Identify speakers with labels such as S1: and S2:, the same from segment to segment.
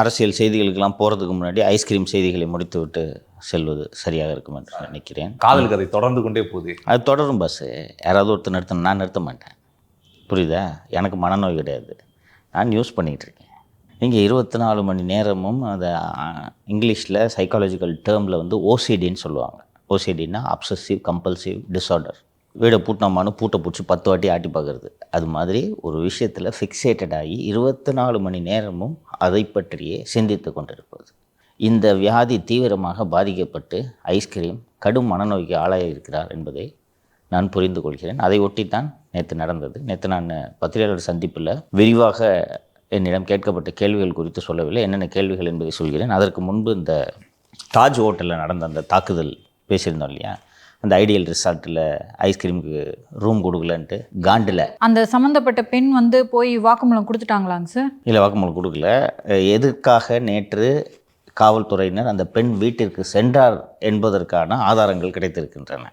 S1: அரசியல் செய்திகளுக்கெல்லாம் போகிறதுக்கு முன்னாடி ஐஸ்கிரீம் செய்திகளை முடித்துவிட்டு செல்வது சரியாக இருக்கும் என்று நினைக்கிறேன்.
S2: காதல் கதை தொடர்ந்து கொண்டே போகுது.
S1: அது தொடரும் பஸ்ஸு யாராவது ஒருத்தர் நிறுத்தணும் நான் நிறுத்த மாட்டேன். புரியுதா? எனக்கு மனநோய் கிடையாது. நான் யூஸ் பண்ணிகிட்டு இருக்கேன் நீங்கள் இருபத்தி நாலு மணி நேரமும் அதை இங்கிலீஷில் சைக்காலஜிக்கல் டேர்மில் வந்து ஓசிடின்னு சொல்லுவாங்க. ஓசிடின்னா அப்சசிவ் கம்பல்சிவ் டிஸார்டர் வீடை பூட்டினோமானு பூட்டை பிடிச்சி பத்து வாட்டி ஆட்டி பார்க்குறது. அது மாதிரி ஒரு விஷயத்தில் ஃபிக்ஸேட்டட் ஆகி இருபத்தி நாலு மணி நேரமும் அதை பற்றியே சிந்தித்து கொண்டிருப்பது. இந்த வியாதி தீவிரமாக பாதிக்கப்பட்டு ஐஸ்கிரீம் கடும் மனநோய்க்கு ஆளாக இருக்கிறார் என்பதை நான் புரிந்து கொள்கிறேன். அதை ஒட்டித்தான் நேற்று நடந்தது. நேற்று நான் பத்திரிகையாளர் சந்திப்பில் விரிவாக என்னிடம் கேட்கப்பட்ட கேள்விகள் குறித்து சொல்லவில்லை. என்னென்ன கேள்விகள் என்பதை சொல்கிறேன். அதற்கு முன்பு இந்த தாஜ் ஹோட்டலில் நடந்த அந்த தாக்குதல் பேசியிருந்தோம் இல்லையா? அந்த ஐடியல் ரிசார்ட்டில் ஐஸ்கிரீமுக்கு ரூம் கொடுக்கலன்ட்டு காண்டில்.
S3: அந்த சம்மந்தப்பட்ட பெண் வந்து போய் வாக்குமூலம் கொடுத்துட்டாங்களாங்க சார்?
S1: இல்லை வாக்குமூலம் கொடுக்கல. அஹ் எதற்காக நேற்று காவல்துறையினர் அந்த பெண் வீட்டிற்கு சென்றார் என்பதற்கான ஆதாரங்கள் கிடைத்திருக்கின்றன.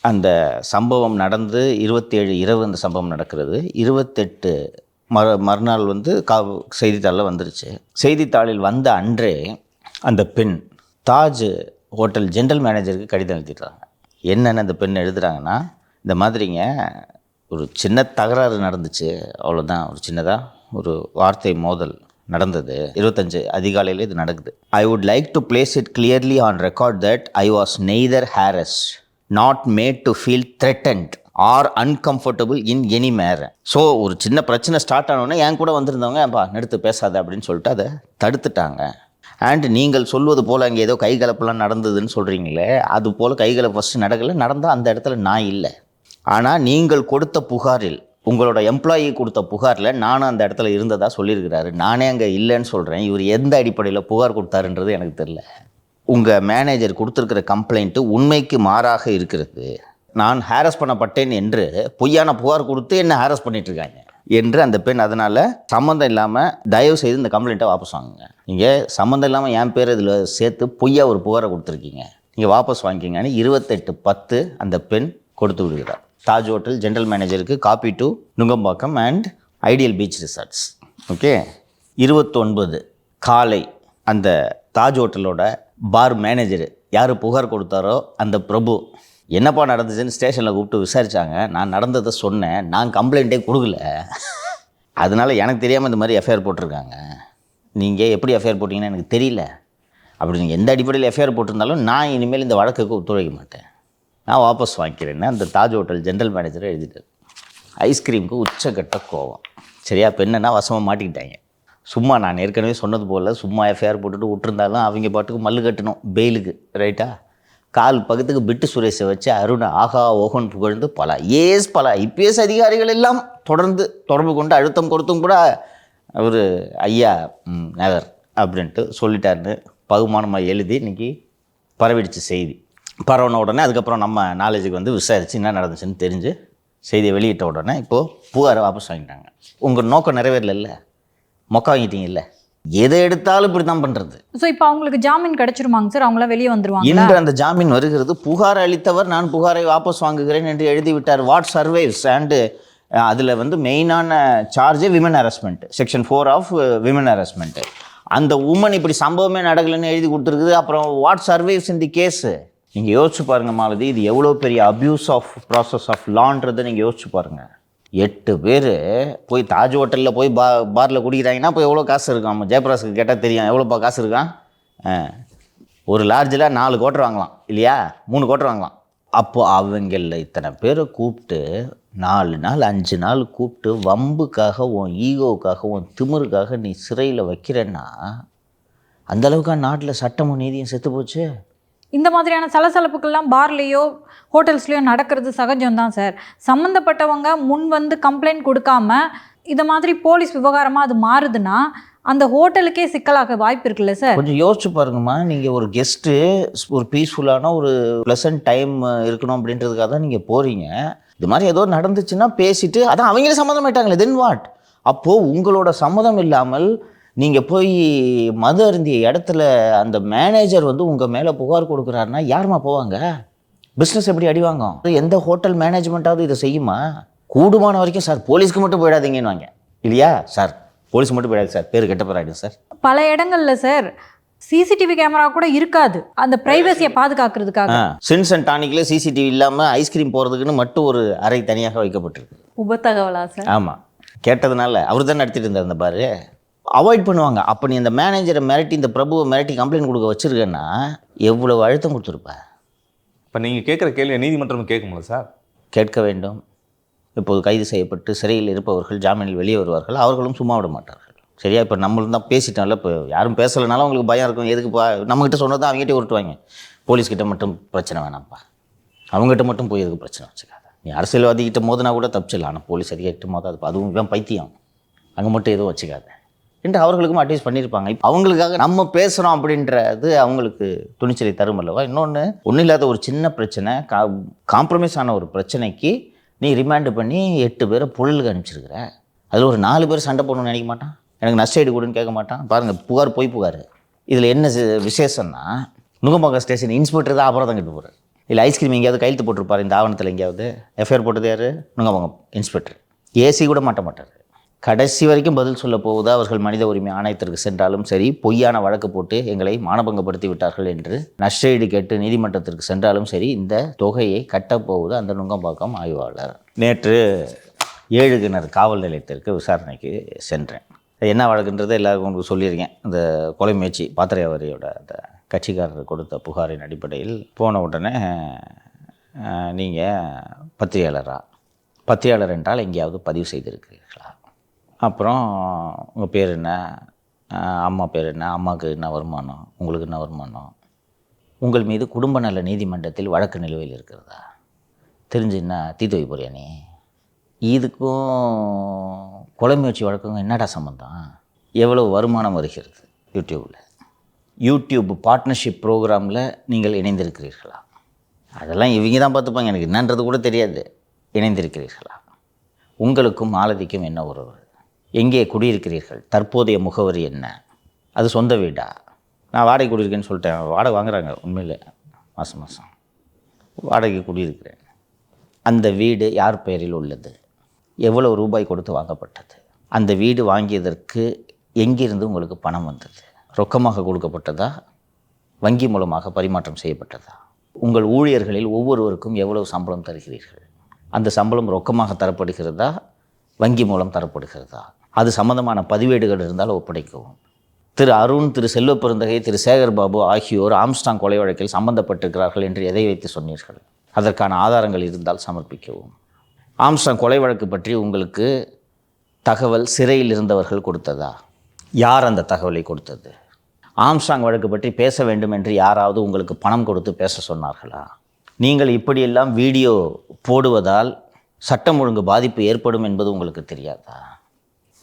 S1: அந்த சம்பவம் நடந்து இருபத்தேழு இரவு அந்த சம்பவம் நடக்கிறது. இருபத்தெட்டு மறு மறுநாள் வந்து கா செய்தித்தாளில் வந்துருச்சு. செய்தித்தாளில் வந்த அன்றே அந்த பெண் தாஜ் ஹோட்டல் ஜென்ரல் மேனேஜருக்கு கடிதம் எழுதிடுறாங்க என்னென்னு அந்த பெண் எழுதுகிறாங்கன்னா இந்த மாதிரிங்க ஒரு சின்ன தகராறு நடந்துச்சு. அவ்வளோதான் ஒரு சின்னதாக ஒரு வார்த்தை மோதல் நடந்தது. இருபத்தஞ்சு அதிகாலையில் இது நடக்குது. I would like to place it clearly on record that I was neither harassed nor made to feel threatened or uncomfortable in any manner so ஒரு சின்ன பிரச்சனை ஸ்டார்ட் ஆனோடனே என் கூட வந்திருந்தவங்க ஏன்பா நிறுத்து பேசாத அப்படின்னு சொல்லிட்டு அதை தடுத்துட்டாங்க. அண்ட் நீங்கள் சொல்வது போல் அங்கே ஏதோ கைகலப்பெல்லாம் நடந்ததுன்னு சொல்கிறீங்களே அது போல் கைகலப்பு ஃபஸ்ட்டு நடக்கலை. நடந்தால் அந்த இடத்துல நான் இல்லை. ஆனால் நீங்கள் கொடுத்த புகாரில் உங்களோட எம்ப்ளாயி கொடுத்த புகாரில் நானும் அந்த இடத்துல இருந்ததா சொல்லியிருக்கிறாரு. நானே அங்கே இல்லைன்னு சொல்கிறேன் இவர் எந்த அடிப்படையில் புகார் கொடுத்தாருன்றது எனக்கு தெரில உங்கள் மேனேஜர் கொடுத்துருக்கிற கம்ப்ளைண்ட்டு உண்மைக்கு மாறாக இருக்கிறது. நான் ஹேரஸ் பண்ணப்பட்டேன் என்று பொய்யான புகார் கொடுத்து என்ன ஹேரஸ் பண்ணிட்டு இருக்காங்க. என்று அந்த பெண் அதனால் சம்மந்தம் இல்லாமல் தயவு செய்து இந்த கம்ப்ளைண்ட்டை வாபஸ் வாங்குங்க. நீங்கள் சம்மந்தம் இல்லாமல் என் பேர் இதில் சேர்த்து பொய்யா ஒரு புகாரை கொடுத்துருக்கீங்க. நீங்கள் வாபஸ் வாங்கிக்கிங்கன்னு இருபத்தெட்டு பத்து அந்த பெண் கொடுத்து விடுகிறார் தாஜ் ஹோட்டல் ஜென்ரல் மேனேஜருக்கு copy to Nungambakkam and ideal beach resorts. Okay? இருபத்தொன்பது காலை அந்த தாஜ் ஹோட்டலோட பார் மேனேஜர் யார் புகார் கொடுத்தாரோ அந்த பிரபு. என்னப்பா நடந்துச்சுன்னு ஸ்டேஷனில் கூப்பிட்டு விசாரித்தாங்க நான் நடந்ததை சொன்னேன். நான் கம்ப்ளைண்ட்டே கொடுக்கல. அதனால் எனக்கு தெரியாமல் இந்த மாதிரி எஃப்ஐஆர் போட்டிருக்காங்க. நீங்கள் எப்படி எஃப்ஐஆர் போட்டிங்கன்னு எனக்கு தெரியல. அப்படி நீங்கள் எந்த அடிப்படையில் எஃப்ஐஆர் போட்டிருந்தாலும் நான் இனிமேல் இந்த வழக்குக்கு ஒத்துழைக்க மாட்டேன். நான் வாபஸ் வாங்கிக்கிறேன்னு அந்த தாஜ் ஹோட்டல் ஜென்ரல் மேனேஜரை எழுதிட்டார். ஐஸ்கிரீமுக்கு உச்சக்கட்ட கோவம். சரியா? இப்போ என்னென்னா வசமாக மாட்டிக்கிட்டாங்க. சும்மா நான் ஏற்கனவே சொன்னது போல் சும்மா எஃப்ஐஆர் போட்டுட்டு விட்டுருந்தாலும் அவங்க பாட்டுக்கு மல்லு கட்டணும் பெயிலுக்கு ரைட்டா கால் பக்கத்துக்கு பிட்டு சுரேஷை வச்சு அருண் ஆகா ஓகன் புகழ்ந்து பல ஏஎஸ் பல ஐபிஎஸ் அதிகாரிகள் எல்லாம் தொடர்ந்து தொடர்பு கொண்டு அழுத்தம் கொடுத்தும் கூட அவர் ஐயா நகர் அப்படின்ட்டு சொல்லிட்டாருன்னு பகுமானமாக எழுதி இன்னைக்கு பரவிடுச்சு செய்தி. பரவின உடனே அதுக்கப்புறம் நம்ம நாலேஜுக்கு வந்து விசாரித்து என்ன நடந்துச்சுன்னு தெரிஞ்சு செய்தியை வெளியிட்ட உடனே இப்போது புகாரை வாபஸ் வாங்கிட்டாங்க. உங்கள் நோக்கம் நிறைவேறல மொக்க வாங்கிட்டீங்கல்ல? எதை எடுத்தாலும் இப்படி தான் பண்ணுறது
S3: ஸோ இப்போ அவங்களுக்கு ஜாமீன் கிடைச்சிருமாங்க சார்? அவங்களாம் வெளியே வந்துருவாங்களா?
S1: இன்று அந்த ஜாமீன் வருகிறது. புகார் அளித்தவர் நான் புகாரை வாபஸ் வாங்குகிறேன் என்று எழுதிவிட்டார். வாட் சர்வைவ்ஸ் அண்டு அதில் வந்து மெயினான சார்ஜே women harassment section four of women harassment அந்த உமன் இப்படி சம்பவமே நடக்கலைன்னு எழுதி கொடுத்துருக்குது. அப்புறம் வாட் சர்வைவ்ஸ் இந்த கேஸு நீங்கள் யோசிச்சு பாருங்கள் மாலதி இது எவ்வளோ பெரிய அப்யூஸ் ஆஃப் ப்ராசஸ் ஆஃப் லான்றதை நீங்கள் யோசிச்சு பாருங்கள் எட்டு பேர் போய் தாஜ் ஹோட்டலில் போய் பா பாரில் குடிக்கிறாங்கன்னா இப்போ எவ்வளோ காசு இருக்கும்? நம்ம ஜெயபிரகாஷ்க்கு கேட்டால் தெரியும். எவ்வளோப்பா காசு இருக்கான் ஒரு லார்ஜில் நாலு கோட்டர் வாங்கலாம் இல்லையா? மூணு கோட்டர் வாங்கலாம். அப்போது அவங்கள இத்தனை பேரை கூப்பிட்டு நாலு நாள் அஞ்சு நாள் கூப்பிட்டு வம்புக்காக உன் ஈகோவுக்காக உன் திமிருக்காக நீ சிறையில் வைக்கிறேன்னா அந்த அளவுக்கா நாட்டில் சட்டமும் நீதியும் செத்து போச்சு?
S3: இந்த மாதிரியான சலசலப்புகள்லாம் பார்லேயோ ஹோட்டல்ஸ்லேயோ நடக்கிறது சகஜம்தான் சார். சம்மந்தப்பட்டவங்க முன் வந்து கம்ப்ளைண்ட் கொடுக்காம இந்த மாதிரி போலீஸ் விவகாரமாக அது மாறுதுன்னா அந்த ஹோட்டலுக்கே சிக்கலாக வாய்ப்பு இருக்குல்ல சார்?
S1: கொஞ்சம் யோசிச்சு பாருங்கம்மா. நீங்கள் ஒரு கெஸ்ட்டு ஒரு பீஸ்ஃபுல்லான ஒரு ப்ளசன்ட் டைம் இருக்கணும் அப்படின்றதுக்காக தான் நீங்கள் போகிறீங்க இது மாதிரி ஏதோ நடந்துச்சுன்னா பேசிட்டு அதான் அவங்களே சம்மதம் ஆயிட்டாங்களே தென் வாட் அப்போது உங்களோட சம்மதம் இல்லாமல் நீங்கள் போய் மது அருந்திய இடத்துல அந்த மேனேஜர் வந்து உங்கள் மேலே புகார் கொடுக்குறாருன்னா யாரும்மா போவாங்க? பிஸ்னஸ் எப்படி அடி வாங்கும்? எந்த ஹோட்டல் மேனேஜ்மெண்ட்டாவது இதை செய்யுமா? கூடுமான வரைக்கும் சார் போலீஸ்க்கு மட்டும் போயிடாதீங்கன்னு வாங்க இல்லையா? சார் போலீஸ் மட்டும் போயிடாது சார். பேர் கெட்ட பேர் சார்.
S3: பல இடங்கள்ல சார் சிசிடிவி கேமரா கூட இருக்காது. அந்த பிரைவசியை பாதுகாக்கிறதுக்காக.
S1: சின்ஸ் அண்ட் டானிக்கில் சிசிடிவி இல்லாமல் ஐஸ்கிரீம் போகிறதுக்குன்னு மட்டும் ஒரு அறை தனியாக வைக்கப்பட்டிருக்கு.
S3: உபத்தகவலா சார்
S1: ஆமாம் கேட்டதுனால அவர் தான் நடத்திட்டு இருந்தார் அந்த பாரு. அவாய்ட் பண்ணுவாங்க. அப்போ நீ இந்த மேனேஜரை மிரட்டி இந்த பிரபுவை மிரட்டி கம்ப்ளைண்ட் கொடுக்க வச்சிருக்கேன்னா எவ்வளவு அழுத்தம் கொடுத்துருப்ப?
S2: இப்போ நீங்கள் கேட்குற கேள்வியை நீதிமன்றம் கேட்கும்ல சார்
S1: கேட்க வேண்டும். இப்போது கைது செய்யப்பட்டு சிறையில் இருப்பவர்கள் ஜாமீனில் வெளியே வருவார்கள். அவர்களும் சும்மா விட மாட்டார்கள். சரியா? இப்போ நம்மளும் தான் பேசிட்டோம்ல இப்போ யாரும் பேசலைனாலும் அவங்களுக்கு பயம் இருக்கும். எதுக்குப்பா நம்மகிட்ட சொன்னது அவங்ககிட்ட உருட்டுவாங்க. போலீஸ்கிட்ட மட்டும் பிரச்சனை வேணாம்ப்பா. அவங்ககிட்ட மட்டும் போய் எதுக்கு பிரச்சனை வச்சுக்காத? நீ அரசியல்வாதிகிட்ட மோதினா கூட தப்பிச்சிடலாம். ஆனால் போலீஸ் அதிகாரிகிட்ட மோதாது. அதுவும் இவன் பைத்தியம். அங்கே மட்டும் எதுவும் வச்சுக்காத. என்று அவர்களுக்கும் அட்வைஸ் பண்ணியிருப்பாங்க? இப்போ அவங்களுக்காக நம்ம பேசுகிறோம் அப்படின்றது அவங்களுக்கு துணிச்சலை தரும் அல்லவா? இன்னொன்று ஒன்றும் இல்லாத ஒரு சின்ன பிரச்சனை கா காம்ப்ரமைஸ் ஆன ஒரு பிரச்சனைக்கு நீ ரிமாண்டு பண்ணி எட்டு பேரை பொருளுக்கு அனுப்பிச்சிருக்கிற. அதில் ஒரு நாலு பேர் சண்டை போடணும்னு நினைக்க மாட்டான்? எனக்கு நஷ்டஈடு கொடுன்னு கேட்க மாட்டான். பாருங்கள் புகார் போய் புகார். இதில் என்ன விசேஷம்னா நுங்கம்பாக்கம் ஸ்டேஷன் இன்ஸ்பெக்டர் தான் அப்புறம் தான் கிட்ட போகிறார் இல்லை ஐஸ்கிரீம் எங்கேயாவது கையெழுத்து போட்டிருப்பார் இந்த ஆவணத்தில் எங்கேயாவது. எஃப்ஐஆர் போட்டது யார்? நுங்கம்பாக்கம் இன்ஸ்பெக்டர். ஏசி கூட மாட்ட மாட்டார். கடைசி வரைக்கும் பதில் சொல்ல போவது அவர்கள் மனித உரிமை ஆணையத்திற்கு சென்றாலும் சரி பொய்யான வழக்கு போட்டு எங்களை மானபங்கப்படுத்தி விட்டார்கள் என்று நஷ்டஈடு கேட்டு நீதிமன்றத்திற்கு சென்றாலும் சரி இந்த தொகையை கட்டப்போவது அந்த நுங்கம்பாக்கம் ஆய்வாளர். நேற்று ஏழு கிணறு காவல் நிலையத்திற்கு விசாரணைக்கு சென்றேன். என்ன வழக்குன்றதை எல்லாருக்கும் உங்களுக்கு சொல்லியிருக்கேன். இந்த கொலை முயற்சி பாத்திரையாவரியோட அந்த கட்சிக்காரர் கொடுத்த புகாரின் அடிப்படையில் போன உடனே நீங்கள் பத்திரிகையாளரா? பத்திரிகையாளர் என்றால் எங்கேயாவது பதிவு செய்திருக்கிறீர்களா? அப்புறம் உங்கள் பேர் என்ன? அம்மா பேர் என்ன? அம்மாவுக்கு என்ன வருமானம்? உங்களுக்கு என்ன வருமானம்? உங்கள் மீது குடும்ப நல நீதிமன்றத்தில் வழக்கு நிலுவையில் இருக்கிறதா? தெரிஞ்சு என்ன தீத்து வை போறியா நீ? இதுக்கும் கொலை முயற்சி வழக்குக்கும் என்னடா சம்மந்தம் எவ்வளோ வருமானம் வருகிறது யூடியூப்பில் யூடியூப் பார்ட்னர்ஷிப் ப்ரோக்ராமில் நீங்கள் இணைந்திருக்கிறீர்களா? அதெல்லாம் இவங்க தான் பார்த்துப்பாங்க. எனக்கு என்னன்றது கூட தெரியாது. இணைந்திருக்கிறீர்களா? உங்களுக்கும் மாலதிக்கும் என்ன உறவு? எங்கே குடியிருக்கிறீர்கள்? தற்போதைய முகவரி என்ன? அது சொந்த வீடா? நான் வாடகை குடியிருக்கேன்னு சொல்லிட்டேன். வாடகை வாங்குறாங்க உண்மையில். மாதம் மாதம் வாடகை குடியிருக்கிறேன். அந்த வீடு யார் பெயரில் உள்ளது? எவ்வளவு ரூபாய் கொடுத்து வாங்கப்பட்டது? அந்த வீடு வாங்கியதற்கு எங்கிருந்து உங்களுக்கு பணம் வந்தது? ரொக்கமாக கொடுக்கப்பட்டதா? வங்கி மூலமாக பரிமாற்றம் செய்யப்பட்டதா? உங்கள் ஊழியர்களில் ஒவ்வொருவருக்கும் எவ்வளவு சம்பளம் தருகிறீர்கள்? அந்த சம்பளம் ரொக்கமாக தரப்படுகிறதா? வங்கி மூலம் தரப்படுகிறதா? அது சம்பந்தமான பதிவேடுகள் இருந்தால் ஒப்படைக்கவும். திரு அருண் திரு செல்வப்பெருந்தகை திரு சேகர் பாபு ஆகியோர் ஆம்ஸ்டாங் கொலை வழக்கில் சம்பந்தப்பட்டிருக்கிறார்கள் என்று எதை வைத்து சொன்னீர்கள்? அதற்கான ஆதாரங்கள் இருந்தால் சமர்ப்பிக்கவும். ஆம்ஸ்டாங் கொலை வழக்கு பற்றி உங்களுக்கு தகவல் சிறையில் இருந்தவர்கள் கொடுத்ததா? யார் அந்த தகவலை கொடுத்தது? ஆம்ஸ்டாங் வழக்கு பற்றி பேச வேண்டும் என்று யாராவது உங்களுக்கு பணம் கொடுத்து பேச சொன்னார்களா? நீங்கள் இப்படியெல்லாம் வீடியோ போடுவதால் சட்டம் ஒழுங்கு பாதிப்பு ஏற்படும் என்பது உங்களுக்கு தெரியாதா?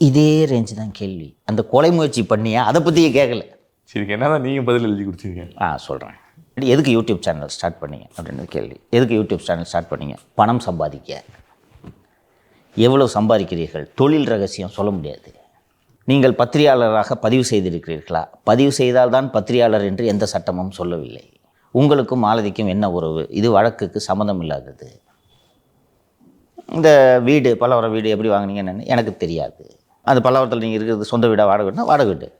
S1: இதே ரேஞ்சு தான் கேள்வி. அந்த கொலை முயற்சி பண்ணியா? அதை பற்றியே கேட்கல
S2: சரி என்னதான் நீங்கள் பதில் எழுதி கொடுத்துருக்கீங்க.
S1: ஆ சொல்கிறேன் எதுக்கு யூடியூப் சேனல் ஸ்டார்ட் பண்ணீங்க? அப்படின்றது கேள்வி. எதுக்கு யூடியூப் சேனல் ஸ்டார்ட் பண்ணீங்க? பணம் சம்பாதிக்க. எவ்வளவு சம்பாதிக்கிறீர்கள்? தொழில் ரகசியம் சொல்ல முடியாது. நீங்கள் பத்திரிகையாளராக பதிவு செய்திருக்கிறீர்களா? பதிவு செய்தால்தான் பத்திரிகையாளர் என்று எந்த சட்டமும் சொல்லவில்லை. உங்களுக்கும் மாலதிக்கும் என்ன உறவு? இது வழக்குக்கு சம்மந்தம் இல்லாதது. இந்த வீடு பல்லவர வீடு எப்படி வாங்குனீங்கன்னு எனக்கு தெரியாது. அந்த பல்லவரத்தில் நீங்கள் இருக்கிறது சொந்த வீடாக வாடகை வீடுனா வாடகை வீடு.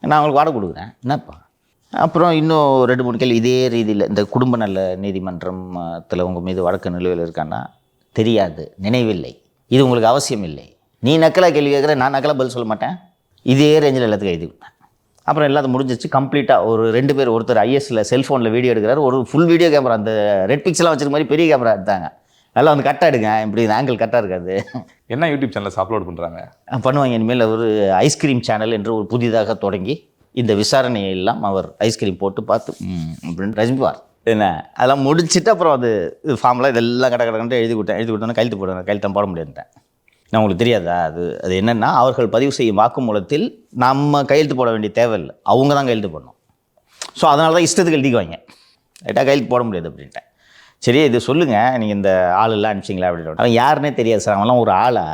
S1: நான் உங்களுக்கு வாடகை கொடுக்குறேன். என்னப்பா? அப்புறம் இன்னும் ரெண்டு மூணு கேள்வி. இதே ரீதியில் இந்த குடும்ப நல நீதிமன்றத்தில் உங்கள் மீது வழக்கு நிலுவையில் இருக்கான்னா? தெரியாது. நினைவில்லை. இது உங்களுக்கு அவசியம் இல்லை. நீ நக்கலாக கேள்வி கேட்குற நான் நக்கலாக பதில் சொல்ல மாட்டேன். இதே ரேஞ்சில் எல்லாத்துக்கும் எழுதி விட்டேன். அப்புறம் எல்லாத்தையும் முடிஞ்சிச்சு. கம்ப்ளீட்டாக ஒரு ரெண்டு பேர் ஒருத்தர் ஐஎஸ்ல செல்ஃபோனில் வீடியோ எடுக்கிறார். ஒரு ஃபுல் வீடியோ கேமரா அந்த ரெட் பிக்ஸ்லாம் வச்சிருக்க மாதிரி பெரிய கேமரா எடுத்தாங்க. நல்லா வந்து கரெக்டாக எடுங்க. இப்படி ஆங்கிள் கரெக்டாக இருக்காது.
S2: என்ன யூடியூப் சேனல்ஸ் அப்லோட் பண்ணுறாங்க
S1: பண்ணுவாங்க. இனிமேல் ஒரு ஐஸ்கிரீம் சேனல் என்று ஒரு புதிதாக தொடங்கி இந்த விசாரணையை எல்லாம் அவர் ஐஸ்கிரீம் போட்டு பார்த்து அப்படின்னு ரசிப்பார் என்ன? அதெல்லாம் முடிச்சுட்டு அப்புறம் அது ஃபார்ம்லாம் இதெல்லாம் கடை கடை எழுதி கொடுத்தேன். எழுதி கொடுத்தோன்னே கையெழுத்து போடுறேன் கழுத்த போட முடியாதுட்டேன் நான் உங்களுக்கு தெரியாதா? அது அது என்னென்னா அவர்கள் பதிவு செய்யும் வாக்குமூலத்தில் நம்ம கையெழுத்து போட வேண்டிய தேவையில்லை. அவங்க தான் கையெழுத்து போடணும். ஸோ அதனால தான் இஷ்டத்துக்கு எழுதிக்குவாங்க. ரைட்டாக கையெழுத்து போட முடியாது அப்படின்ட்டேன். சரி இது சொல்லுங்கள் நீங்கள் இந்த ஆளெல்லாம் அனுப்பிச்சிங்களா அப்படின்னு. அவன் யாருன்னே தெரியாது சார். அவன்லாம் ஒரு ஆளா?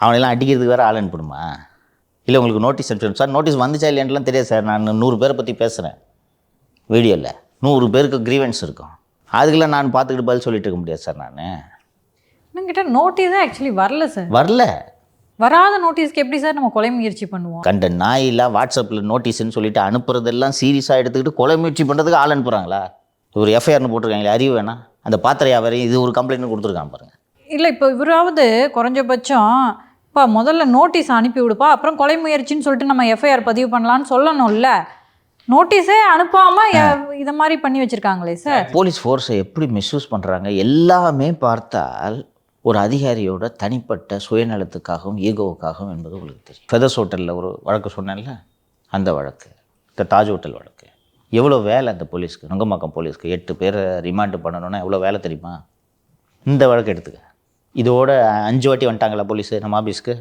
S1: அவனெல்லாம் அடிக்கிறதுக்கு வேறு ஆள் அனுப்பணுமா? இல்லை உங்களுக்கு நோட்டீஸ் அனுப்பிச்சிடும் சார் நோட்டீஸ் வந்துச்சா இல்லையான்லாம் தெரியாது சார். நான் நூறு பேரை பற்றி பேசுகிறேன் வீடியோவில் நூறு பேருக்கு க்ரீவன்ஸ் இருக்கும் அதுக்கெல்லாம் நான் பார்த்துக்கிட்டு பதில் சொல்லிட்டு இருக்க முடியாது சார் நான்.
S3: என்கிட்ட நோட்டீஸே ஆக்சுவலி வரல சார்.
S1: வரல.
S3: வராத நோட்டீஸ்க்கு எப்படி சார் நம்ம கொலை முயற்சி பண்ணுவோம்?
S1: கண்ட நாயெல்லாம் வாட்ஸ்அப்பில் நோட்டீஸ்னு சொல்லிட்டு அனுப்புறதெல்லாம் சீரியஸாக எடுத்துக்கிட்டு கொலை முயற்சி பண்ணுறதுக்கு ஆள் அனுப்புகிறாங்களா ஒரு எஃப்ஐஆர்னு போட்டிருக்காங்களே அறிவு வேணாம் அந்த பாத்திர வியாபாரி இது ஒரு கம்ப்ளைண்ட் கொடுத்துருக்கான் பாருங்க.
S3: இல்லை இப்போ இவராவது குறைஞ்சபட்சம் இப்போ முதல்ல நோட்டீஸ் அனுப்பி விடுப்பா அப்புறம் கொலை முயற்சின்னு சொல்லிட்டு நம்ம எஃப்ஐஆர் பதிவு பண்ணலான்னு சொல்லணும்ல. நோட்டீஸே அனுப்பாம இதை மாதிரி பண்ணி வச்சிருக்காங்களே சார்
S1: போலீஸ் ஃபோர்ஸை எப்படி மிஸ்யூஸ் பண்ணுறாங்க எல்லாமே பார்த்தால் ஒரு அதிகாரியோட தனிப்பட்ட சுயநலத்துக்காகவும் ஈகோவுக்காகவும் என்பது உங்களுக்கு தெரியும். ஃபெதர்ஸ் ஹோட்டலில் ஒரு வழக்கு சொன்னேன்ல? அந்த வழக்கு. இந்த தாஜ் ஹோட்டல் வழக்கு. எவ்வளோ வேலை அந்த போலீஸ்க்கு? நுங்கம்பாக்கம் போலீஸ்க்கு எட்டு பேரை ரிமாண்டு பண்ணணும்னா எவ்வளோ வேலை தெரியுமா? இந்த வழக்கு எடுத்துக்க. இதோட அஞ்சு வாட்டி வந்துட்டாங்களா போலீஸு? நம்ம ஆஃபீஸ்க்கு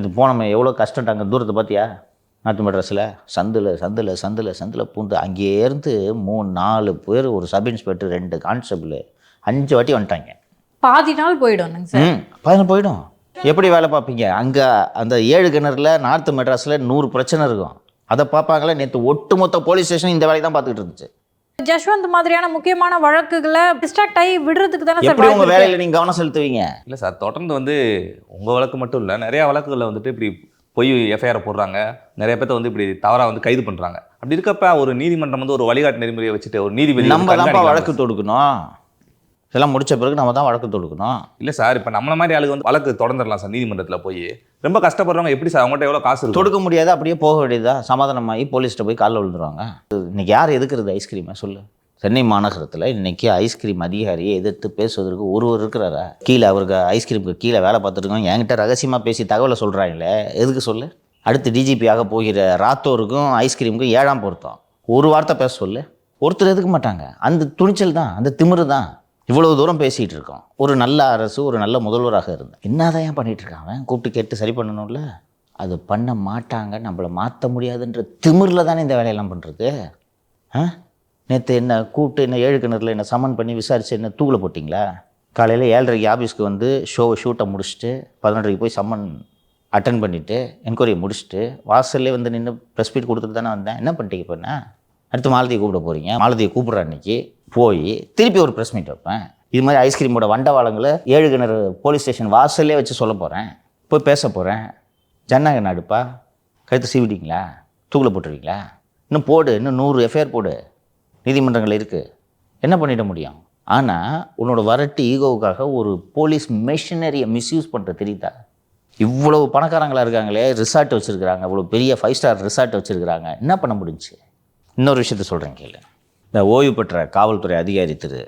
S1: இது போனோம் எவ்வளோ கஷ்டம்ட்டாங்க தூரத்தை பார்த்தியா? நாட்டு மெட்ராஸில் சந்தில் சந்தில் சந்தில் சந்தில் பூந்து அங்கேயே இருந்து மூணு நாலு பேர் ஒரு சப் இன்ஸ்பெக்டர் ரெண்டு கான்ஸ்டபிள் அஞ்சு வாட்டி வந்துட்டாங்க.
S3: பாதி நாள் போயிடும்னுங்க சார்.
S1: ம் பதினு போயிடும். எப்படி வேலை பார்ப்பீங்க? அங்கே அந்த ஏழு கிணறுல நார்த்து மெட்ராஸில் நூறு பிரச்சனை இருக்கும். அதை பார்ப்பாங்களே நேற்று ஒட்டுமொத்த போலீஸ் ஸ்டேஷன் இந்த வேலையை தான் பார்த்துக்கிட்டு இருந்துச்சு.
S3: ஜஷ்வந்த் மாதிரியான முக்கியமான வழக்குகளை டிஸ்ட்ராக்ட் ஆகி விடுறதுக்கு தானே சார்
S1: எப்படி உங்கள். வேலையில் நீங்கள் கவனம் செலுத்துவீங்க?
S2: இல்லை சார் தொடர்ந்து வந்து உங்கள் வழக்கு மட்டும் இல்லை நிறையா வழக்குகளில் வந்துட்டு இப்படி பொய் எஃப்ஐஆர் போடுறாங்க. நிறைய பேர்த்த வந்து இப்படி தவறாக வந்து கைது பண்ணுறாங்க அப்படி இருக்கப்ப ஒரு நீதிமன்றம் வந்து ஒரு வழிகாட்டு நெறிமுறையை வச்சுட்டு ஒரு நீதிபதி
S1: நம்ம
S2: கண்காணிக்கலாம்
S1: வழக்கு தொடுக்கணும். இதெல்லாம் முடிச்ச பிறகு நம்ம தான் வழக்கு தொடுக்கணும்.
S2: இல்லை சார் இப்போ நம்மள மாதிரி ஆளுங்க வந்து வழக்கு தொடர்ந்துடலாம் சார் நீதிமன்றத்தில் போய். ரொம்ப கஷ்டப்படுறவங்க எப்படி சார் அவங்கள்ட்ட எவ்வளோ காசு
S1: தொடுக்க முடியாது அப்படியே போக வேண்டியதா சமாதானமாகி போலீஸ்கிட்ட போய் காலில் விழுந்துருவாங்க. இன்னைக்கு யார் எதுக்குறது ஐஸ்கிரீமை? சொல்லு. சென்னை மாநகரத்தில் இன்றைக்கி ஐஸ்கிரீம் அதிகாரியை எதிர்த்து பேசுவதற்கு ஒருவர் இருக்கிறாரா? கீழே அவருக்கு ஐஸ்கிரீமுக்கு கீழே வேலை பார்த்துருக்கோம் என்கிட்ட ரகசியமாக பேசி தகவலை சொல்கிறாங்களே எதுக்கு சொல்லு? அடுத்து டிஜிபியாக போகிற ராத்தோருக்கும் ஐஸ்கிரீமுக்கும் ஏழாம் பொருத்தம். ஒரு வார்த்தை பேச சொல்லு. ஒருத்தர் எதுக்க மாட்டாங்க? அந்த துணிச்சல் தான் அந்த திமிரு தான். இவ்வளவு தூரம் பேசிகிட்டு இருக்கோம். ஒரு நல்ல அரசு ஒரு நல்ல முதல்வராக இருந்தேன் என்னதான் ஏன் பண்ணிகிட்டு இருக்கான் அவன்? கூப்பிட்டு கேட்டு சரி பண்ணணும்ல? அது பண்ண மாட்டாங்க நம்மளை மாற்ற முடியாதுன்ற திமிரில் தானே இந்த வேலையெல்லாம் பண்ணுறது ஆ? நேற்று என்ன கூப்பிட்டு என்ன ஏழு கிணறுல என்ன சமன் பண்ணி விசாரித்து என்ன தூக்கில் போட்டிங்களா? காலையில் ஏழரைக்கு ஆஃபீஸ்க்கு வந்து ஷோவை ஷூட்டை முடிச்சுட்டு பதினொன்றரைக்கு போய் சம்மன் அட்டன் பண்ணிவிட்டு என்கொயரி முடிச்சுட்டு வாசல்லே வந்து நின்று ப்ரெஸ் மீட் கொடுத்துட்டு தானே வந்தேன். என்ன பண்ணிட்டீங்க இப்போ அடுத்து மாலதியை கூப்பிட போகிறீங்க மாலதியை கூப்பிட்ற அன்னைக்கு போய் திருப்பி ஒரு ப்ரெஸ் மீட் வைப்பேன். இது மாதிரி ஐஸ்கிரீமோட வண்டவாளங்களை ஏழு கிணறு போலீஸ் ஸ்டேஷன் வாசல்லே வச்சு சொல்ல போகிறேன் போய் பேச போகிறேன் ஜன்னாக நாடுப்பா. கழுத்து சீவிட்டீங்களா? தூக்கில் போட்டுருவீங்களா? இன்னும் போடு இன்னும் நூறு எஃப்ஐஆர் போடு. நீதிமன்றங்கள் இருக்குது என்ன பண்ணிட முடியும்? ஆனால் உன்னோட வரட்டு ஈகோவுக்காக ஒரு போலீஸ் மெஷினரியை மிஸ்யூஸ் பண்ணுற தெரியுதா இவ்வளவு பணக்காரங்களா இருக்காங்களே ரிசார்ட் வச்சுருக்குறாங்க இவ்வளோ பெரிய ஃபைவ் ஸ்டார் ரிசார்ட் வச்சுருக்குறாங்க. என்ன பண்ண முடிஞ்சுச்சு இன்னொரு விஷயத்த சொல்கிறேன் கேளு. இந்த ஓய்வு பெற்ற காவல்துறை அதிகாரி திரு.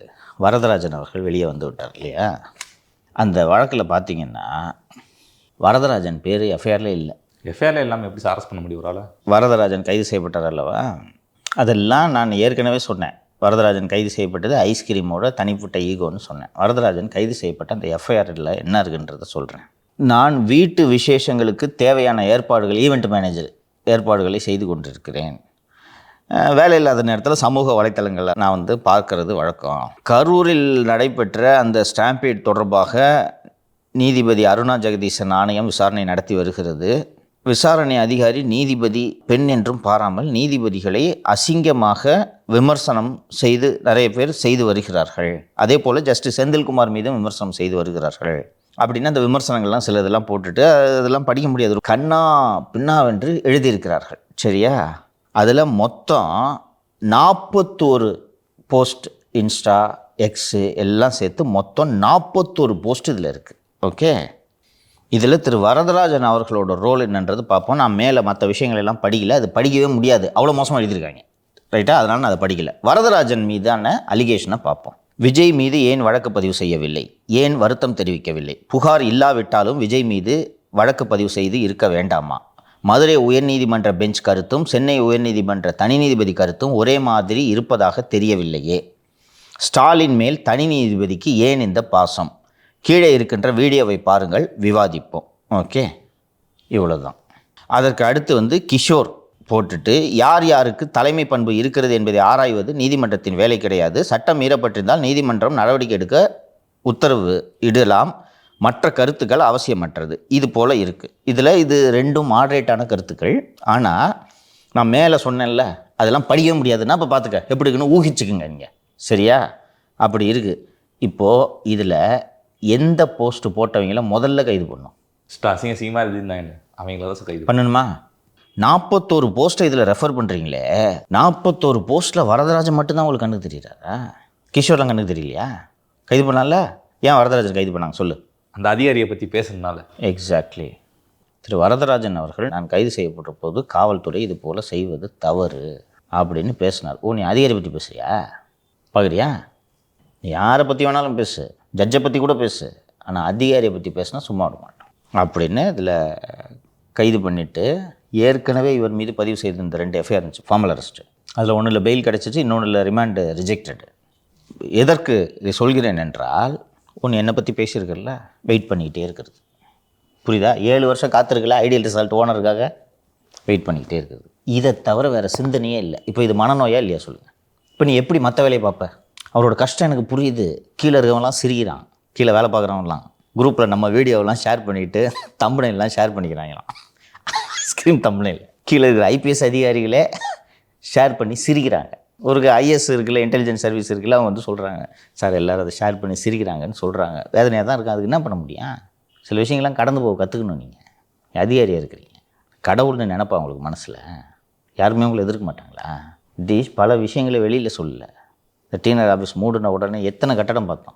S1: வரதராஜன் அவர்கள் வெளியே வந்து விட்டார் இல்லையா? அந்த வழக்கில் பார்த்தீங்கன்னா வரதராஜன் பேர் எஃப்ஐஆரில் இல்லை.
S2: எஃப்ஐஆர்ல எல்லாமே எப்படி சார் அரெஸ்ட் பண்ண முடியும் ஒரு ஆளை?
S1: வரதராஜன் கைது செய்யப்பட்டார் அல்லவா? அதெல்லாம் நான் ஏற்கனவே சொன்னேன். வரதராஜன் கைது செய்யப்பட்டது ஐஸ்கிரீமோட தனிப்பட்ட ஈகோன்னு சொன்னேன். வரதராஜன் கைது செய்யப்பட்ட அந்த எஃப்ஐஆரில் என்ன இருக்குன்றதை சொல்கிறேன் நான் வீட்டு விசேஷங்களுக்கு தேவையான ஏற்பாடுகள் ஈவெண்ட் மேனேஜர் ஏற்பாடுகளை செய்து கொண்டிருக்கிறேன். வேலை இல்லாத நேரத்தில் சமூக வலைத்தளங்களில் நான் வந்து பார்க்கறது வழக்கம். கரூரில் நடைபெற்ற அந்த ஸ்டாம்பேட் தொடர்பாக நீதிபதி அருணா ஜெகதீசன் ஆணையம் விசாரணை நடத்தி வருகிறது. விசாரணை அதிகாரி நீதிபதி பெண் என்றும் பாராமல் நீதிபதிகளை அசிங்கமாக விமர்சனம் செய்து நிறைய பேர் செய்து வருகிறார்கள். அதே போல் ஜஸ்டிஸ் செந்தில்குமார் மீதும் விமர்சனம் செய்து வருகிறார்கள். அப்படின்னா அந்த விமர்சனங்கள்லாம் சில இதெல்லாம் போட்டுட்டு அதெல்லாம் படிக்க முடியாது. கண்ணா பின்னாவென்று எழுதியிருக்கிறார்கள். சரியா? அதில் மொத்தம் நாற்பத்தோரு போஸ்ட் இன்ஸ்டா எக்ஸு எல்லாம் சேர்த்து மொத்தம் நாற்பத்தோரு போஸ்ட் இதில் இருக்குது ஓகே? இதில் திரு வரதராஜன் அவர்களோட ரோல் என்னன்றது பார்ப்போம். நான் மேலே மற்ற விஷயங்கள் எல்லாம் படிக்கல. அது படிக்கவே முடியாது. அவ்வளோ மோசமாக எழுதியிருக்காங்க. ரைட்டாக அதனால் நான் அதை படிக்கல. வரதராஜன் மீதான அலிகேஷனை பார்ப்போம். விஜய் மீது ஏன் வழக்கு பதிவு செய்யவில்லை? ஏன் வருத்தம் தெரிவிக்கவில்லை? புகார் இல்லாவிட்டாலும் விஜய் மீது வழக்கு பதிவு செய்து இருக்க வேண்டாமா? மதுரை உயர்நீதிமன்ற பெஞ்ச் கருத்தும் சென்னை உயர்நீதிமன்ற தனி நீதிபதி கருத்தும் ஒரே மாதிரி இருப்பதாக தெரியவில்லையே. ஸ்டாலின் மேல் தனி நீதிபதிக்கு ஏன் இந்த பாசம்? கீழே இருக்கின்ற வீடியோவை பாருங்கள் விவாதிப்போம். ஓகே இவ்வளோதான் அதற்கு அடுத்து வந்து கிஷோர் போட்டுட்டு யார் யாருக்கு தலைமை பண்பு இருக்கிறது என்பதை ஆராய்வது நீதிமன்றத்தின் வேலை கிடையாது. சட்டம் மீறப்பட்டிருந்தால் நீதிமன்றம் நடவடிக்கை எடுக்க உத்தரவு இடலாம். மற்ற கருத்துக்கள் அவசியமற்றது. இது போல் இருக்குது இதில் இது ரெண்டும் மாடரேட்டான கருத்துக்கள். ஆனால் நான் மேலே சொன்னேன்ல அதெல்லாம் படிக்க முடியாதுன்னா இப்போ பார்த்துக்க எப்படி இருக்குன்னு ஊகிச்சுக்குங்க நீங்கள் சரியா? அப்படி இருக்குது இப்போது இதில் எந்த போஸ்ட் போட்டவங்கள முதல்ல கைது பண்ணும்
S2: ஃபஸ்ட்டு அசிங்க அசிங்கமாக இருந்தாங்க அவங்கள தான் கைது
S1: பண்ணணுமா. நாற்பத்தோரு போஸ்ட்டை இதில் ரெஃபர் பண்ணுறீங்களே நாற்பத்தோரு போஸ்ட்டில் வரதராஜன் மட்டும்தான் உங்களுக்கு கண்ணுக்கு தெரியுறாரா கிஷோர்லாம் கண்ணுக்கு தெரியலையா? கைது பண்ணலாம்ல ஏன் வரதராஜன் கைது பண்ணாங்க? சொல்லு.
S2: அந்த அதிகாரியை பற்றி பேசுனதுனால
S1: எக்ஸாக்ட்லி திரு வரதராஜன் அவர்கள் நான் கைது செய்யப்பட்ட போது காவல்துறை இது போல் செய்வது தவறு அப்படின்னு பேசினார். ஓ நீ அதிகாரி பற்றி பேசுறியா? பார்க்குறியா நீ யாரை பற்றி வேணாலும் பேசு. ஜட்ஜை பற்றி கூட பேசு. ஆனால் அதிகாரியை பற்றி பேசினா சும்மா விட மாட்டோம் அப்படின்னு இதில் கைது பண்ணிவிட்டு ஏற்கனவே இவர் மீது பதிவு செய்திருந்த ரெண்டு எஃப்ஐஆர் இருந்துச்சு ஃபார்மல் அரெஸ்ட்டு அதில் ஒன்றில் பெயில் கிடச்சிச்சு இன்னொன்றில் ரிமாண்டு ரிஜெக்டடு எதற்கு இதை சொல்கிறேன் என்றால் ஒன்று என்னை பற்றி பேசியிருக்கல வெயிட் பண்ணிக்கிட்டே இருக்கிறது. புரியுதா? ஏழு வருஷம் காத்திருக்கல ஐடியல் ரிசல்ட் ஓனருக்காக வெயிட் பண்ணிக்கிட்டே இருக்குது இதை தவிர வேறு சிந்தனையே இல்லை. இப்போ இது மனநோயா இல்லையா சொல்லுங்கள் இப்போ நீ எப்படி மற்ற வேலையை பார்ப்ப? அவரோட கஷ்டம் எனக்கு புரியுது. கீழே இருக்கவங்களாம் சிரிக்கிறான். கீழே வேலை பார்க்குறவங்களாம் குரூப்பில் நம்ம வீடியோவெல்லாம் ஷேர் பண்ணிவிட்டு தம்பனைலாம் ஷேர் பண்ணிக்கிறாங்களாம். ஸ்க்ரீன் தம்பனையில் கீழே இருக்கிற ஐபிஎஸ் அதிகாரிகளே ஷேர் பண்ணி சிரிக்கிறாங்க. ஒரு ஐஎஸ் இருக்குல்ல இன்டெலிஜென்ஸ் சர்வீஸ் இருக்குல்ல அவங்க வந்து சொல்கிறாங்க சார் எல்லோரும் அதை ஷேர் பண்ணி சிரிக்கிறாங்கன்னு சொல்கிறாங்க வேதனையாக தான் இருக்கும். அதுக்கு என்ன பண்ண முடியும்? சில விஷயங்கள்லாம் கடந்து போக கற்றுக்கணும் நீங்கள் அதிகாரியாக இருக்கிறீங்க. கடவுள்னு நினப்பா உங்களுக்கு மனசில். யாருமே உங்களை எதிர்க்க மாட்டாங்களா? தீஷ் பல விஷயங்களை வெளியில் சொல்லலை. இந்த டீனர் ஆஃபீஸ் மூடின உடனே எத்தனை கட்டடம் பார்த்தோம்.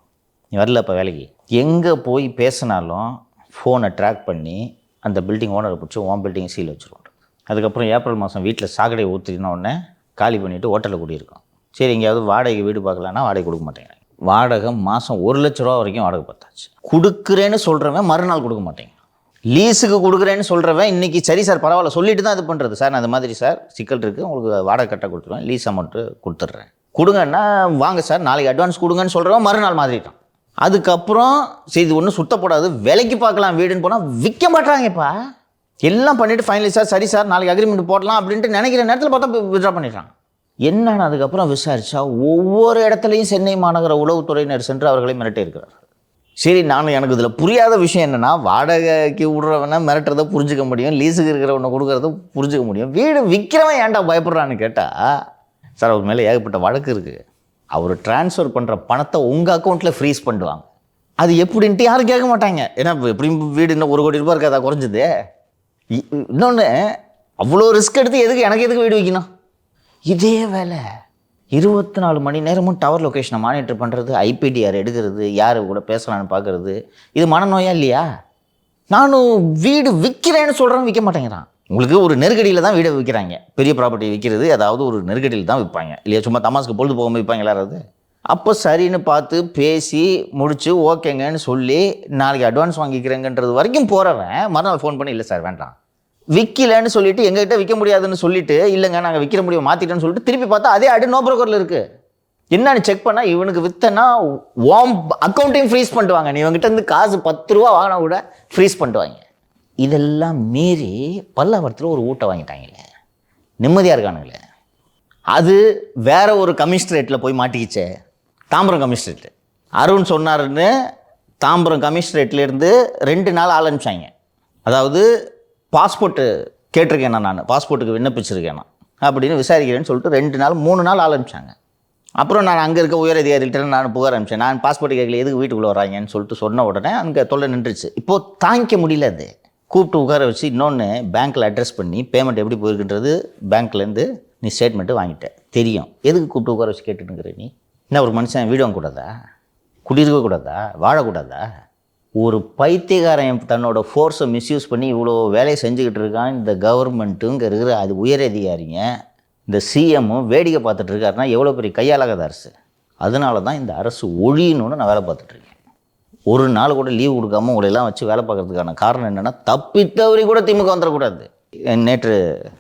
S1: நீ வரல இப்போ வேலைக்கு. எங்கே போய் பேசினாலும் ஃபோனை ட்ராக் பண்ணி அந்த பில்டிங் ஓனரை பிடிச்சி உன் பில்டிங் சீல் வச்சுருவோம் அதுக்கப்புறம் ஏப்ரல் மாதம் வீட்டில் சாக்கடை ஊற்றின உடனே காலி பண்ணிவிட்டு ஹோட்டலில் குடியிருக்கோம். சரி எங்கேயாவது வாடகை வீடு பார்க்கலான்னா வாடகை கொடுக்க மாட்டேங்கிறாங்க. வாடகை மாதம் ஒரு லட்ச ரூபா வரைக்கும் வாடகை பார்த்தாச்சு. கொடுக்குறேன்னு சொல்கிறவன் மறுநாள் கொடுக்க மாட்டேங்க லீஸுக்கு கொடுக்குறேன்னு சொல்கிறவன் இன்றைக்கி சரி சார் பரவாயில்ல சொல்லிட்டு தான் இது பண்ணுறது சார் நான் அந்த மாதிரி சார் சிக்கல் இருக்குது உங்களுக்கு வாடகை கட்ட கொடுத்துருவேன் லீஸ் அமௌண்ட்டு கொடுத்துட்றேன். கொடுங்கன்னா வாங்க சார் நாளைக்கு அட்வான்ஸ் கொடுங்கன்னு சொல்கிறவன் மறுநாள் மாதிரிட்டான். அதுக்கப்புறம் சரி இது ஒன்றும் சுத்தப்படாது விலைக்கு பார்க்கலாம் வீடுன்னு போனால் விற்க மாட்டாங்கப்பா எல்லாம் பண்ணிவிட்டு ஃபைனலி சார் சரி சார் நாளைக்கு அக்ரிமெண்ட் போடலாம் அப்படின்ட்டு நினைக்கிற நேரத்தில் பார்த்தா விட்ரா பண்ணிடுறாங்க. என்னன்னு அதுக்கப்புறம் விசாரிச்சா ஒவ்வொரு இடத்துலையும் சென்னை மாநகர உளவுத்துறையினர் சென்று அவர்களை மிரட்டியிருக்கிறார்கள் சரி நான் எனக்கு இதில் புரியாத விஷயம் என்னென்னா வாடகைக்கு விடுறவனை மிரட்டுறத புரிஞ்சுக்க முடியும் லீஸுக்கு இருக்கிறவனை கொடுக்குறத புரிஞ்சுக்க முடியும். வீடு விற்கிறவன் ஏன்டா பயப்படுறான்னு கேட்டால் சார் அவர் மேலே ஏகப்பட்ட வழக்கு இருக்குது அவர் ட்ரான்ஸ்ஃபர் பண்ணுற பணத்தை உங்கள் அக்கௌண்ட்டில் ஃப்ரீஸ் பண்ணுவாங்க அது எப்படின்ட்டு யாரும் கேட்க மாட்டாங்க. ஏன்னா எப்படியும் வீடு இன்னும் ஒரு கோடி ரூபாய் இருக்காதா குறைஞ்சது. இன்னொன்று அவ்வளோ ரிஸ்க் எடுத்து எதுக்கு எனக்கு எதுக்கு வீடு வைக்கணும்? இதே வேலை. இருபத்தி நாலு மணி நேரமும் டவர் லொக்கேஷனை மானிட்டர் பண்ணுறது ஐபிடிஆர் எடுக்கிறது யார் கூட பேசலான்னு பார்க்குறது இது மனநோயா இல்லையா? நானும் வீடு விற்கிறேன்னு சொல்கிறேன்னு விற்க மாட்டேங்கிறான். உங்களுக்கு ஒரு நெருக்கடியில் தான் வீடை விற்கிறாங்க பெரிய ப்ராப்பர்ட்டி விற்கிறது அதாவது ஒரு நெருக்கடியில் தான் விற்பாங்க இல்லையா சும்மா தமாஸ்க்கு பொழுது போகாமல் விற்பாங்க எல்லாராவது அப்போ சரின்னு பார்த்து பேசி முடித்து ஓகேங்கன்னு சொல்லி நாளைக்கு அட்வான்ஸ் வாங்கிக்கிறேங்கன்றது வரைக்கும் போகிறவன் மறுநாள் ஃபோன் பண்ணி இல்லை சார் வேண்டாம். விற்கலன்னு சொல்லிட்டு எங்ககிட்ட விற்க முடியாதுன்னு சொல்லிட்டு இல்லைங்க நாங்கள் விற்கிற முடியும் மாற்றிட்டேன்னு சொல்லிட்டு திருப்பி பார்த்தா அதே அடு நோ ப்ரோக்கரில் இருக்குது என்னன்னு செக் பண்ணால் இவனுக்கு வித்தனா ஓம் அக்கௌண்ட்டையும் ஃப்ரீஸ் பண்ணிட்டு வாங்க நீ இவங்ககிட்ட இருந்து காசு பத்து ரூபா வாங்கினா கூட ஃப்ரீஸ் பண்ணிட்டு வாங்க இதெல்லாம் மீறி பல்லாவரத்தில் ஒரு ஊட்ட வாங்கிட்டாங்களே. நிம்மதியாக இருக்கானுங்களே. அது வேற ஒரு கமிஷனரேட்டில் போய் மாட்டிக்கிச்சே. தாம்பரம் கமிஷனரேட் அருண் சொன்னாருன்னு தாம்பரம் கமிஷனரேட்லேருந்து ரெண்டு நாள் ஆள் அனுப்பிச்சாங்க. அதாவது பாஸ்போர்ட்டு கேட்டிருக்கேன் நான் பாஸ்போர்ட்டுக்கு விண்ணப்பிச்சிருக்கேண்ணா அப்படின்னு விசாரிக்கிறேன்னு சொல்லிட்டு ரெண்டு நாள் மூணு நாள் ஆள் அனுப்பிச்சாங்க. அப்புறம் நான் அங்கே இருக்க உயர் அதிகாரிகிட்ட நான் புகார் அனுப்பிச்சேன். நான் பாஸ்போர்ட் கேட்கல எதுக்கு வீட்டுக்குள்ளே வராங்கன்னு சொல்லிட்டு சொன்ன உடனே அங்கே தொல்லை நின்றுச்சு. இப்போது தாங்கிக்க முடியல அது. கூப்பிட்டு உட்கார வச்சு இன்னொன்று பேங்க்கில் அட்ரஸ் பண்ணி பேமெண்ட் எப்படி போயிருக்குன்றது பேங்க்லேருந்து நீ ஸ்டேட்மெண்ட்டு வாங்கிட்ட. தெரியும். எதுக்கு கூப்பிட்டு உட்கார வச்சு கேட்டுட்டுங்கிற நீ? என்ன ஒரு மனுஷன் வீடு வாங்கக்கூடாதா? குடியிருக்கக்கூடாதா வாழக்கூடாதா? ஒரு பைத்தியக்காரன் தன்னோட ஃபோர்ஸை மிஸ்யூஸ் பண்ணி இவ்வளோ வேலையை செஞ்சுக்கிட்டு இருக்கான். இந்த கவர்மெண்ட்டுங்க இருக்கிற அது உயர் அதிகாரிங்க. இந்த சிஎம்மும் வேடிக்கை பார்த்துட்டு இருக்காருன்னா எவ்வளோ பெரிய கையாளகத அரசு? அதனால தான் இந்த அரசு ஒழியணும்னு நான் வேலை பார்த்துட்ருக்கேன் ஒரு நாள் கூட லீவ் கொடுக்காம உங்களை எல்லாம் வச்சு வேலை பார்க்கறதுக்கான காரணம் என்னென்னா தப்பித்தவரி கூட திமுக வந்துடக்கூடாது. நேற்று